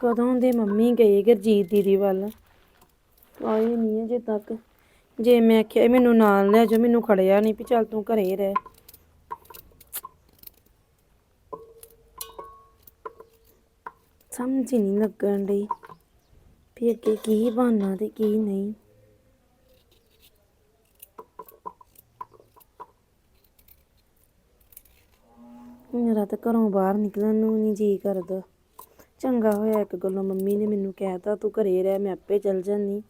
ਕਦੋਂ ਦੇ ਮੰਮੀ ਗਏ ਗੁਰਜੀਤ ਦੀਦੀ ਵੱਲ? ਆਏ ਨਹੀਂ ਅਜੇ ਤੱਕ। ਜੇ ਮੈਂ ਆਖਿਆ ਮੈਨੂੰ ਨਾਲ ਲੈ ਜਾ ਮੈਨੂੰ ਖੜਿਆ ਨਹੀਂ ਵੀ ਚੱਲ ਤੂੰ ਘਰੇ ਰਹਿ। ਸਮਝ ਹੀ ਨਹੀਂ ਲੱਗਣ ਡਈ ਵੀ ਅੱਗੇ ਕੀ ਬਣਨਾ ਤੇ ਕੀ ਨਹੀਂ। ਮੇਰਾ ਤਾਂ ਘਰੋਂ ਬਾਹਰ ਨਿਕਲਣ ਨੂੰ ਨਹੀਂ ਜੀ ਕਰਦਾ। ਚੰਗਾ ਹੋਇਆ ਇੱਕ ਗੱਲੋਂ ਮੰਮੀ ਨੇ ਮੈਨੂੰ ਕਹਿਤਾ, ਤੂੰ ਘਰੇ ਰਹਿ, ਮੈਂ ਆਪੇ ਚੱਲ ਜਾਂਦੀ।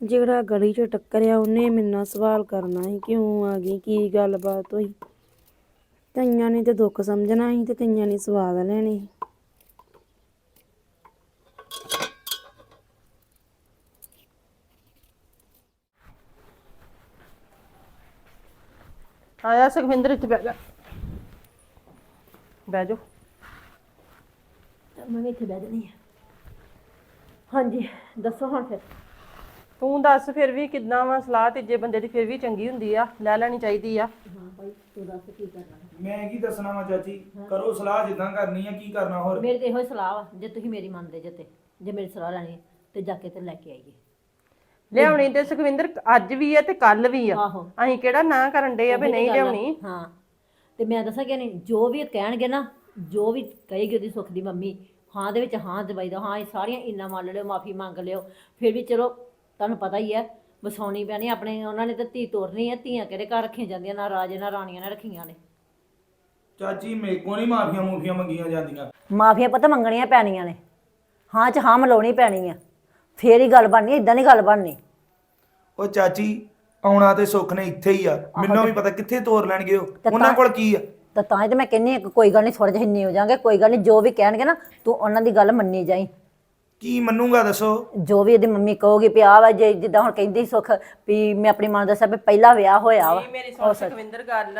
ਜਿਹੜਾ ਗਲੀ 'ਚ ਟੱਕਰਿਆ, ਉਹਨੇ ਮੇਰੇ ਨਾਲ ਸਵਾਲ ਕਰਨਾ ਸੀ, ਕਿਉਂ ਆ ਗਈ? ਕੀ ਗੱਲਬਾਤ ਹੋਈ? ਕਈਆਂ ਨੇ ਤੇ ਦੁੱਖ ਸਮਝਣਾ ਸੀ ਤੇ ਕਈਆਂ ਨੇ ਸਵਾਦ ਲੈਣੇ ਸੀ। ਆਇਆ ਸੁਖਵਿੰਦਰ, ਇੱਥੇ ਬਹਿ ਜਾ। ਬਹਿ ਜਾ ਮੈਂ ਵੀ ਇੱਥੇ ਬਹਿ ਜਾਣੀ ਆ ਹਾਂਜੀ ਦੱਸੋ ਹੁਣ ਫਿਰ। ਤੂੰ ਦੱਸ ਫਿਰ ਵੀ ਕਿੱਦਾਂ ਵਾ? ਸਲਾਹ ਤੀਜੇ ਬੰਦੇ ਦੀ ਫਿਰ ਵੀ ਚੰਗੀ ਹੁੰਦੀ ਆ ਲੈ ਲੈਣੀ ਚਾਹੀਦੀ ਆ। ਮੈਂ ਕੀ ਦੱਸਣਾ ਵਾ ਚਾਚੀ? ਕਰੋ ਸਲਾਹ ਜਿੱਦਾਂ ਕਰਨੀ ਆ ਕੀ ਕਰਨਾ ਹੋਰ? ਮੇਰੀ ਤੇ ਇਹੋ ਹੀ ਸਲਾਹ ਵਾ ਜੇ ਤੁਸੀਂ ਮੇਰੀ ਮੰਨਦੇ ਜੇ ਤੇ ਜੇ ਮੇਰੀ ਸਲਾਹ ਲੈਣੀ ਹੈ, ਤੇ ਜਾ ਕੇ ਤੇ ਲੈ ਕੇ ਆਈਏ। ਲਿਆਉਣੀ ਤੇ ਸੁਖਵਿੰਦਰ ਅੱਜ ਵੀ ਆ ਤੇ ਕੱਲ ਵੀ ਆ। ਆਹੋ। ਅਸੀਂ ਕਿਹੜਾ ਨਾ ਕਰਨ ਦੇ ਆ ਵੀ ਨਹੀਂ। ਲਿਆਉਣੀ। ਹਾਂ। ਤੇ ਮੈਂ ਦੱਸਾਂ ਕਿ ਨਹੀਂ ਜੋ ਵੀ ਕਹਿਣਗੇ ਨਾ ਜੋ ਵੀ ਕਹੇਗੀ ਉਹਦੀ ਸੁੱਖ ਦੀ ਮੰਮੀ ਹਾਂ ਦੇ ਵਿੱਚ ਹਾਂ ਦਵਾਈ ਦਾ ਹਾਂ ਇਹ ਸਾਰੀਆਂ ਇੰਨਾ ਮੰਨ ਲਿਓ ਮਾਫੀ ਮੰਗ ਲਿਓ ਫਿਰ ਵੀ ਚਲੋ ਤੁਹਾਨੂੰ ਪਤਾ ਹੀ ਹੈ ਵਸਾਉਣੀ ਪੈਣੀ ਆਪਣੇ ਉਹਨਾਂ ਨੇ ਤਾਂ ਧੀ ਤੋਰਨੀ ਹੈ ਧੀਆਂ ਕਿਹੜੇ ਘਰ ਰੱਖੀਆਂ ਜਾਂਦੀਆਂ ਨਾ ਰਾਜੇ ਨਾ ਰਾਣੀਆਂ ਨੇ ਰੱਖੀਆਂ ਨੇ। ਚਾਚੀ ਮੇਰੇ ਕੋ ਨਹੀਂ ਮਾਫੀਆਂ ਮੂਫੀਆਂ ਮੰਗੀਆਂ ਜਾਂਦੀਆਂ। ਮਾਫੀਆਂ ਪਤਾ ਮੰਗਣੀਆਂ ਪੈਣੀਆਂ ਨੇ ਹਾਂ ਚ ਹਾਂ ਮਿਲਾਉਣੀ ਪੈਣੀ ਆ ਫੇਰ ਹੀ ਗੱਲ ਬਣਨੀ ਇਦਾਂ ਨਹੀਂ ਗੱਲ ਬਣਨੀ। ਉਹ ਚਾਚੀ ਆਉਣਾ ਤੇ ਸੁੱਖ ਨੇ ਇੱਥੇ ਹੀ ਆ ਮੈਨੂੰ ਵੀ ਪਤਾ ਕਿੱਥੇ ਤੋਰ ਲੈਣਗੇ ਉਹ ਉਹਨਾਂ ਕੋਲ ਕੀ ਆ? ਤਾਂ ਤਾਂ ਹੀ ਤਾਂ ਮੈਂ ਕਹਿੰਨੀ ਆ ਕਿ ਕੋਈ ਗੱਲ ਨਹੀਂ ਥੋੜੇ ਜਿਹੇ ਹਿੰਨੇ ਹੋ ਜਾਾਂਗੇ ਕੋਈ ਗੱਲ ਨਹੀਂ ਜੋ ਵੀ ਕਹਿਣਗੇ ਨਾ ਤੂੰ ਉਹਨਾਂ ਦੀ ਗੱਲ ਮੰਨੀ ਜਾਈ। ਕੀ ਮੰਨੂਗਾ ਦੱਸੋ? ਜੋ ਵੀ ਇਹਦੀ ਮੰਮੀ ਕਹੋਗੀ ਵੀ ਆਹ ਵਾ ਜੇ ਜਿੱਦਾਂ ਹੁਣ ਕਹਿੰਦੀ ਸੁੱਖ ਵੀ ਮੈਂ ਆਪਣੀ ਮਾਂ ਨੂੰ ਦੱਸਿਆ ਵੀ ਪਹਿਲਾ ਵਿਆਹ ਹੋਇਆ ਵਾ ਨਹੀਂ ਮੇਰੀ ਸੁਣ ਸੁਖਵਿੰਦਰ ਗੱਲ।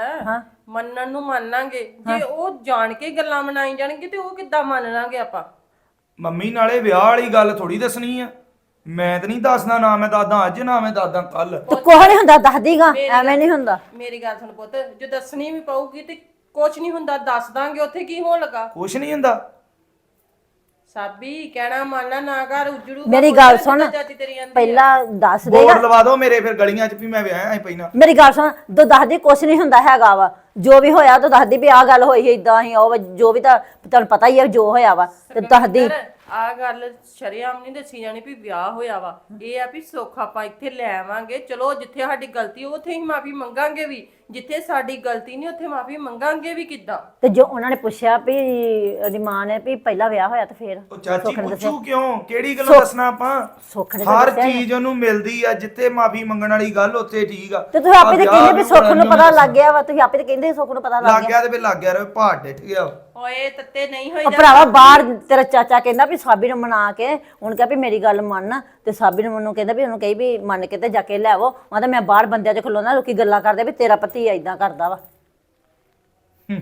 ਮੰਨਣ ਨੂੰ ਮੰਨ ਲਾਂਗੇ ਜੇ ਉਹ ਜਾਣ ਕੇ ਗੱਲਾਂ ਮਨਾਈ ਜਾਣਗੇ ਤੇ ਉਹ ਕਿੱਦਾਂ ਮੰਨ ਲਾਂਗੇ ਆਪਾਂ? ਮੰਮੀ ਨਾਲੇ ਵਿਆਹ ਵਾਲੀ ਗੱਲ ਥੋੜੀ ਦੱਸਣੀ ਆ। ਮੈਂ ਤਾਂ ਨਹੀਂ ਦੱਸਦਾ ਨਾ ਮੈਂ ਦਾਦਾ ਅੱਜ ਨਾ ਮੈਂ ਦਾਦਾ ਕੱਲ ਤੇ ਕੋਹ ਨਹੀਂ ਹੁੰਦਾ ਦੱਸ ਦੀਗਾ ਐਵੇਂ ਨਹੀਂ ਹੁੰਦਾ। ਮੇਰੀ ਗੱਲ ਸੁਣ ਪੁੱਤ ਜੇ ਦੱਸਣੀ ਵੀ ਪਊਗੀ ਤੇ ਕੁਝ ਨਹੀਂ ਹੁੰਦਾ ਦੱਸ ਦਾਂਗੇ ਉੱਥੇ ਕੀ ਹੋਣ ਲੱਗਾ। ਕੁਛ ਨਹੀਂ ਹੁੰਦਾ। ਸਾਬੀ ਕਹਿਣਾ ਮੰਨਣਾ ਨਾ ਕਰ ਉਜੜੂ ਮੇਰੀ ਗੱਲ ਸੁਣ ਚਾਚੀ ਤੇਰੀ ਆਂਦੀ ਪਹਿਲਾਂ ਦੱਸ ਦੇ ਬੋਰਡ ਲਵਾ ਦਿਓ ਮੇਰੇ ਫਿਰ ਗਲੀਆਂ 'ਚ ਵੀ ਮੈਂ ਵਿਆਹ ਆਈ ਪਹਿਲਾਂ। ਮੇਰੀ ਗੱਲ ਸੁਣ ਤੂੰ ਦੱਸਦੀ ਕੁਛ ਨਹੀਂ ਹੁੰਦਾ ਹੈਗਾ ਵਾ। ਜੋ ਵੀ ਹੋਇਆ ਤੂੰ ਦੱਸਦੀ ਵੀ ਆਹ ਗੱਲ ਹੋਈ ਹੈ ਇਦਾਂ ਹੀ ਉਹ ਜੋ ਵੀ ਤਾਂ ਤੁਹਾਨੂੰ ਪਤਾ ਹੀ ਹੈ ਜੋ ਹੋਇਆ ਵਾ ਤੇ ਦੱਸਦੀ। ਆ ਗੱਲ ਸ਼ਰਿਆਮ ਨਹੀਂ ਦੱਸੀ ਜਾਣੀ ਵੀ ਵਿਆਹ ਹੋਇਆ ਵਾ। ਇਹ ਆ ਵੀ ਸੁੱਖ ਆਪਾਂ ਇੱਥੇ ਲੈ ਆਵਾਂਗੇ। ਚਲੋ ਜਿੱਥੇ ਸਾਡੀ ਗਲਤੀ ਉੱਥੇ ਹੀ ਮਾਫੀ ਮੰਗਾਂਗੇ ਵੀ। ਜਿੱਥੇ ਸਾਡੀ ਗਲਤੀ ਨਹੀਂ ਉੱਥੇ ਮਾਫੀ ਮੰਗਾਂਗੇ ਵੀ ਕਿੱਦਾਂ? ਤੇ ਜੋ ਉਹਨਾਂ ਨੇ ਪੁੱਛਿਆ ਵੀ ਉਹਦੀ ਮਾਂ ਨੇ ਵੀ ਪਹਿਲਾ ਵਿਆਹ ਹੋਇਆ ਤੇ ਫੇਰ ਉਹ ਚਾਚੀ ਪੁੱਛੂ ਕਿਉਂ? ਕਿਹੜੀ ਗੱਲੋਂ ਦੱਸਣਾ ਆਪਾਂ? ਸੁੱਖ ਨੇ ਹਰ ਚੀਜ਼ ਉਹਨੂੰ ਮਿਲਦੀ ਆ ਜਿੱਥੇ ਮਾਫੀ ਮੰਗਣ ਵਾਲੀ ਗੱਲ ਉੱਥੇ ਠੀਕ ਆ। ਤੇ ਤੁਸੀਂ ਆਪੇ ਤੇ ਕਹਿੰਦੇ ਵੀ ਸੁੱਖ ਨੂੰ ਨੂੰ ਪਤਾ ਲੱਗ ਗਿਆ ਵਾ ਤੁਸੀਂ ਆਪੇ ਤੇ ਕਹਿੰਦੇ ਸੁੱਖ ਨੂੰ ਪਤਾ ਲੱਗ ਲੱਗ ਗਿਆ। ਤੇ ਫਿਰ ਲੱਗ ਗਿਆ ਰੇ ਪਹਾੜ ਡਿੱਠ ਗਿਆ। ਓਏ ਤੱਤੇ ਨਹੀਂ ਹੋਈ ਉਹ ਭਰਾਵਾ ਬਾਹਰ ਤੇਰਾ ਚਾਚਾ ਕਹਿੰਦਾ ਵੀ ਸਾਬੀ ਨੂੰ ਮਨਾ ਕੇ ਉਹਨੂੰ ਕਿਹਾ ਵੀ ਮੇਰੀ ਗੱਲ ਮੰਨ ਤੇ ਸਾਬੀ ਨੂੰ ਮੈਨੂੰ ਕਹਿੰਦਾ ਵੀ ਉਹਨੂੰ ਕਹੀ ਵੀ ਮੰਨ ਕੇ ਤੇ ਜਾ ਕੇ ਲੈ ਆਵੋ। ਆਂਦਾ ਮੈਂ ਬਾਹਰ ਬੰਦਿਆਂ 'ਚ ਖਲੋਣਾ ਲੋਕੀ ਗੱਲਾਂ ਕਰਦੇ ਵੀ ਤੇਰਾ ਪਤੀ ਐਦਾਂ ਕਰਦਾ ਵਾ।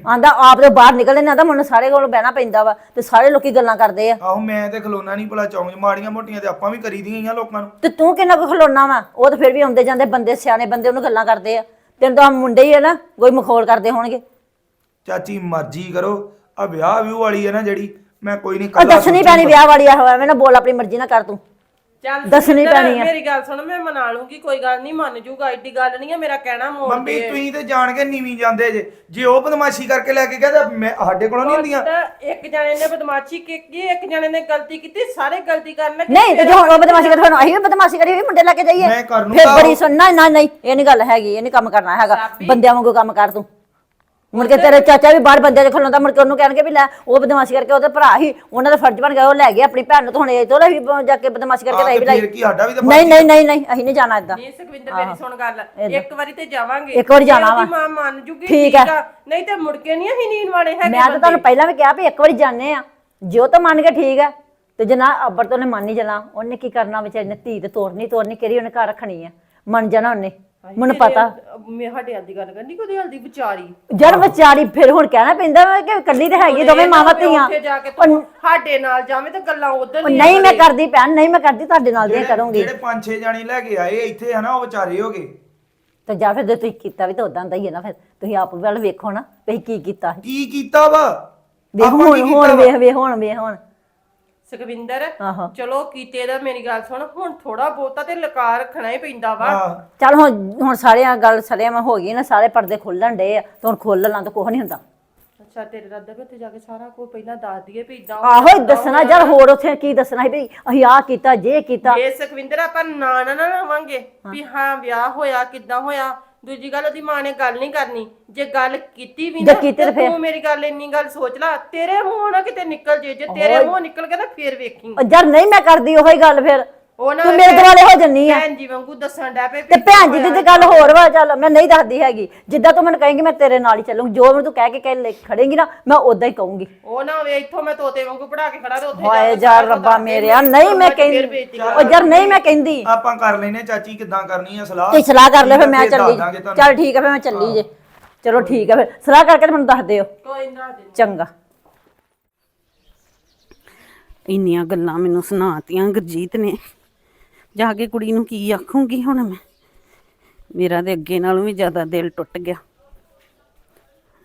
ਆਂਦਾ ਆਪ ਤੇ ਬਾਹਰ ਨਿਕਲਦੇ ਨੇ ਆਂਦਾ ਮੈਨੂੰ ਸਾਰੇ ਕੋਲ ਬਹਿਣਾ ਪੈਂਦਾ ਵਾ ਤੇ ਸਾਰੇ ਲੋਕੀ ਗੱਲਾਂ ਕਰਦੇ ਆ। ਆਹੋ ਮੈਂ ਤੇ ਖਲੋਣਾ ਨਹੀਂ ਭਲਾ ਚੌਂਕ 'ਚ ਮਾੜੀਆਂ ਮੋਟੀਆਂ ਤੇ ਆਪਾਂ ਵੀ ਕਰੀ ਦੀਆਂ ਹੀ ਆ ਲੋਕਾਂ ਨੂੰ। ਤੇ ਤੂੰ ਕਿੰਨਾ ਕੁ ਖਲੋਣਾ ਵਾ? ਉਹ ਤਾਂ ਫਿਰ ਵੀ ਆਉਂਦੇ ਜਾਂਦੇ ਬੰਦੇ ਸਿਆਣੇ ਬੰਦੇ ਉਹਨੂੰ ਗੱਲਾਂ ਕਰਦੇ ਆ। ਤੈਨੂੰ ਤਾਂ ਮੁੰਡੇ ਹੀ ਆ ਨਾ ਕੋਈ ਮਖੌਲ ਕਰਦੇ ਹੋਣਗੇ। ਚਾਚੀ ਮਰਜ਼ੀ ਕਰੋ। ਆ ਵਿਆਹ ਵਿਊ ਵਾਲੀ ਹੈ ਨਾ ਜਿਹੜੀ ਮੈਂ ਕੋਈ ਨਹੀਂ ਉਹ ਕੱਲਾ ਦੱਸਣੀ ਪੈਣੀ ਵਿਆਹ ਵਾਲੀ ਆ ਐਵੇਂ ਨਾ ਬੋਲ ਆਪਣੀ ਮਰਜ਼ੀ ਨਾਲ ਕਰ ਤੂੰ। ਚੱਲ ਦੱਸਣੀ ਪੈਣੀ ਆ। ਮੇਰੀ ਗੱਲ ਸੁਣ ਮੈਂ ਮਨਾ ਲੂੰਗੀ ਕੋਈ ਗੱਲ ਨਹੀਂ ਮੰਨ ਜੂਗਾ ਐਡੀ ਗੱਲ ਨਹੀਂ ਆ ਮੇਰਾ ਕਹਿਣਾ ਮੋੜ ਮੰਮੀ ਤੁਸੀਂ ਤੇ ਜਾਣ ਕੇ ਨੀਵੀਂ ਜਾਂਦੇ ਜੇ। ਜੇ ਉਹ ਬਦਮਾਸ਼ੀ ਕਰਕੇ ਲੈ ਕੇ ਗਿਆ ਤਾਂ ਮੈਂ ਸਾਡੇ ਕੋਲੋਂ ਨਹੀਂ ਹੁੰਦੀਆਂ। ਇੱਕ ਜਣੇ ਨੇ ਬਦਮਾਸ਼ੀ ਕੀਤੀ ਇੱਕ ਜਣੇ ਨੇ ਗਲਤੀ ਕੀਤੀ ਸਾਰੇ ਗਲਤੀ ਕਰਨ ਲੱਗੇ ਨਹੀਂ ਤੇ ਜੇ ਹੁਣ ਉਹ ਬਦਮਾਸ਼ੀ ਕਰੇ ਫਿਰ ਅਸੀਂ ਵੀ ਬਦਮਾਸ਼ੀ ਕਰੀ ਵੀ ਮੁੰਡੇ ਲੈ ਕੇ ਜਾਈਏ। ਮੈਂ ਕਰ ਲੂੰਗਾ ਫਿਰ ਉਹ। ਬੜੀ ਸੁਣਨਾ ਨਾ ਨਹੀਂ ਇਹ ਨਹੀਂ ਗੱਲ ਹੈਗੀ ਇਹ ਨਹੀਂ ਕੰਮ ਕਰਨਾ ਹੈਗਾ। ਬੰਦਿਆਂ ਵਾਂਗੂ ਕੰਮ ਕਰ ਤੂੰ। ਮੁੜ ਕੇ ਤੇਰੇ ਚਾਚਾ ਵੀ ਬਾਹਰ ਬੰਦਿਆਂ ਦੇ ਖਲੋਂਦਾ ਮੁੜ ਕੇ ਉਹਨੂੰ ਕਹਿਣਗੇ ਵੀ ਲੈ ਉਹ ਬਦਮਾਸ਼ੀ ਕਰਕੇ ਉਹਦੇ ਭਰਾ ਹੀ ਉਹਨਾਂ ਦਾ ਫਰਜ਼ ਬਣ ਗਿਆ ਉਹ ਲੈ ਗਏ ਆਪਣੀ ਭੈਣ ਨੂੰ ਤੇ ਹੁਣ ਇਹ ਤੋਂ ਵੀ ਜਾ ਕੇ ਬਦਮਾਸ਼ੀ ਕਰਕੇ ਲੈ ਵੀ ਲਾਈ ਫਿਰ ਕੀ ਸਾਡਾ ਵੀ ਤਾਂ ਨਹੀਂ ਨਹੀਂ ਨਹੀਂ ਨਹੀਂ ਅਸੀਂ ਨਹੀਂ ਜਾਣਾ ਇਦਾਂ। ਨਹੀਂ ਸੁਖਵਿੰਦਰ ਮੇਰੀ ਸੁਣ ਗੱਲ। ਇੱਕ ਵਾਰੀ ਤੇ ਜਾਵਾਂਗੇ। ਇੱਕ ਵਾਰੀ ਜੇ ਜਾਣਾ ਉਹਦੀ ਵਾ। ਮਾਂ ਮੰਨ ਜੂਗੀ ਠੀਕ ਆ। ਆ। ਨਹੀਂ ਤੇ ਮੁੜ ਕੇ ਨਹੀਂ ਅਸੀਂ ਨੀਂਦ ਵਾਲੇ ਹੈਗੇ ਮੈਂ ਤਾਂ ਤੁਹਾਨੂੰ ਪਹਿਲਾਂ ਵੀ ਕਿਹਾ ਵੀ ਇੱਕ ਵਾਰੀ ਜਾਣੇ ਆ ਜੇ ਉਹ ਤਾਂ ਮੰਨ ਗਿਆ ਠੀਕ ਹੈ ਤੇ ਜਨਾ ਅੱਬਰ ਤੋਂ ਉਹਨੇ ਮੰਨ ਹੀ ਜਾਣਾ ਉਹਨੇ ਕੀ ਕਰਨਾ ਵਿਚਾਰੀ ਨੇ ਧੀ ਤੇ ਤੋਰਨੀ ਤੋਰਨੀ ਕਿਹੜੀ ਉਹਨੇ ਘਰ ਰੱਖਣੀ ਆ ਮੰਨ ਜਾਣਾ ਉਹਨੇ। ਮੈਨੂੰ ਪਤਾ। ਮੈਂ ਸਾਡੇ ਹਾਲ ਦੀ ਗੱਲ ਕਰਨੀ ਕੋਈ ਹਾਲ ਦੀ ਵਿਚਾਰੀ। ਜਦ ਵਿਚਾਰੀ ਫਿਰ ਹੁਣ ਕਹਿਣਾ ਪੈਂਦਾ ਵਾ ਕਿ ਕੱਲੀ ਤੇ ਹੈਗੀ ਦੋਵੇਂ ਮਾਵਾਂ ਧੀਆਂ। ਉੱਥੇ ਜਾ ਕੇ ਤੂੰ ਸਾਡੇ ਨਾਲ ਜਾਵੇਂ ਤੇ ਗੱਲਾਂ ਉਧਰ ਉਹ ਨਹੀਂ ਮੈਂ ਕਰਦੀ ਭੈਣ ਨਹੀਂ ਮੈਂ ਕਰਦੀ ਤੁਹਾਡੇ ਨਾਲ ਦੀਆਂ ਕਰੂੰਗੀ। ਜਿਹੜੇ ਪੰਜ ਛੇ ਜਾਣੇ ਲੈ ਕੇ ਆਏ ਇੱਥੇ ਹਨਾ ਉਹ ਵਿਚਾਰੇ ਹੋ ਗਏ। ਤੇ ਜਾਂ ਫਿਰ ਜੇ ਤੁਸੀਂ ਕੀਤਾ ਵੀ ਤਾਂ ਉਦਾਂ ਦਾ ਹੀ ਹੈ ਨਾ ਫਿਰ। ਤੁਸੀਂ ਆਪ ਵੱਲ ਵੇਖੋ ਨਾ ਵੀ ਅਸੀਂ ਕੀ ਕੀਤਾ ਸੀ। ਕੀ ਕੀਤਾ ਵਾ? ਵੇਖ ਆਪਾਂ ਹੁਣ ਕੀ ਹੁਣ ਕੀਤਾ ਵਾ? ਵੇਖ ਵੇਖ ਹੁਣ ਵੇਖ ਹੁਣ। ਸੁਖਵਿੰਦਰ ਆਹੋ। ਚਲੋ ਕੀਤੇ ਦਾ ਮੇਰੀ ਗੱਲ ਸੁਣ ਹੁਣ ਥੋੜਾ ਬਹੁਤਾ ਤੇ ਲਕਾਰ ਰੱਖਣਾ ਹੀ ਪੈਂਦਾ ਵਾ। ਹਾਂ। ਚੱਲ ਹੁਣ ਹੁਣ ਸਾਰਿਆਂ ਗੱਲ ਸਰਿਆਂ ਮੈਂ ਹੋ ਗਈ ਨਾ ਸਾਰੇ ਪਰਦੇ ਖੁੱਲਣ ਡੇ ਆ ਤੇ ਹੁਣ ਖੋਲ ਲਾਂ ਤਾਂ ਕੁਝ ਨਹੀਂ ਹੁੰਦਾ। ਅੱਛਾ ਤੇਰੇ ਰੱਦਾ ਵੀ ਉੱਥੇ ਜਾ ਕੇ ਸਾਰਾ ਕੁਝ ਪਹਿਲਾਂ ਦੱਸ ਦਈਏ ਵੀ ਇਦਾਂ ਆਹੋ ਹੀ ਦੱਸਣਾ ਯਾਰ ਹੋਰ ਉੱਥੇ ਕੀ ਦੱਸਣਾ ਸੀ ਵੀ ਅਸੀਂ ਆਹ ਕੀਤਾ ਜੇ ਕੀਤਾ। ਜੇ ਸੁਖਵਿੰਦਰ ਆਪਾਂ ਨਾ ਨਾ ਨਾ ਲਵਾਂਗੇ ਵੀ ਹਾਂ ਵਿਆਹ ਹੋਇਆ ਕਿੱਦਾਂ ਹੋਇਆ ਦੂਜੀ ਗੱਲ ਉਹਦੀ ਮਾਂ ਨੇ ਗੱਲ ਨਹੀਂ ਕਰਨੀ। ਜੇ ਗੱਲ ਕੀਤੀ ਵੀ ਜੇ ਨਾ ਕੀਤੀ ਤੇ ਤੇ ਤੂੰ ਮੇਰੀ ਗੱਲ ਇੰਨੀ ਗੱਲ ਸੋਚ ਲੈ। ਤੇਰੇ ਮੂੰਹ ਨਾ ਕਿਤੇ ਨਿਕਲ ਜੇ ਜੇ ਤੇਰੇ ਮੂੰਹ ਨਿਕਲ ਗਿਆ ਤਾਂ ਫੇਰ ਵੇਖੀ। ਉਹ ਯਾਰ ਨਹੀਂ ਮੈਂ ਕਰਦੀ ਉਹੀ ਗੱਲ ਫਿਰ। ਉਹ ਨਾ ਤੂੰ ਮੇਰੇ ਦੁਆਲੇ ਹੋ ਜੰਨੀ ਆ। ਭੈਣ ਜੀ ਵਾਂਗੂ ਦੱਸਣ ਡੈ ਪਏ ਤੇ ਭੈਣ ਜੀ ਦੀ ਤੇ ਗੱਲ ਹੋਰ ਵਾ ਚੱਲ ਮੈਂ ਨਹੀਂ ਦੱਸਦੀ ਹੈਗੀ। ਜਿੱਦਾਂ ਤੂੰ ਮੈਨੂੰ ਕਹੇਂਗੀ ਮੈਂ ਤੇਰੇ ਨਾਲ ਹੀ ਚੱਲੂੰ ਜੋ ਮੈਨੂੰ ਤੂੰ ਕਹਿ ਕੇ ਕਹਿ ਲੈ ਖੜੇਂਗੀ ਨਾ ਮੈਂ ਉਦਾਂ ਹੀ ਕਹੂੰਗੀ। ਉਹ ਨਾ ਵੇ ਇੱਥੋਂ ਮੈਂ ਤੋਤੇ ਵਾਂਗੂ ਪੜਾ ਕੇ ਖੜਾ ਤੇ ਉੱਥੇ ਜਾ ਹਾਏ ਕੇ ਯਾਰ ਸਾਰਾ ਰੱਬਾ ਦੱਸ ਦੇ, ਮੇਰਿਆ ਨਹੀਂ ਮੈਂ ਫੇਰ ਕਹਿੰਦੀ। ਬੇਇੱਜ਼ਤੀ ਉਹ ਯਾਰ ਨਹੀਂ ਮੈਂ ਕਹਿੰਦੀ। ਆਪਾਂ ਕਰ ਲੈਨੇ ਚਾਚੀ ਕਿੱਦਾਂ ਕਰਨੀ ਆ ਸਲਾਹ? ਤੇ ਸਲਾਹ ਕਰ ਲੈ ਫਿਰ ਮੈਂ ਦੱਸ ਚੱਲੀ। ਦਾਂਗੇ ਤੁਹਾਨੂੰ। ਚੱਲ ਠੀਕ ਹੈ ਫਿਰ ਮੈਂ ਚੱਲੀ ਜੇ। ਚਲੋ ਠੀਕ ਹੈ ਫਿਰ ਸਲਾਹ ਕਰਕੇ ਤੇ ਮੈਨੂੰ ਦੱਸ ਦਿਓ। ਕੋਈ ਨਾ ਦੇ ਚੰਗਾ। ਇੰਨੀਆਂ ਗੱਲਾਂ ਮੈਨੂੰ ਸੁਣਾਤੀਆਂ ਗੁਰਜੀਤ ਨੇ। ਜਾ ਕੇ ਕੁੜੀ ਨੂੰ ਕੀ ਆਖੂੰਗੀ ਹੁਣ ਮੈਂ? ਮੇਰਾ ਤੇ ਅੱਗੇ ਨਾਲੋਂ ਵੀ ਜ਼ਿਆਦਾ ਦਿਲ ਟੁੱਟ ਗਿਆ।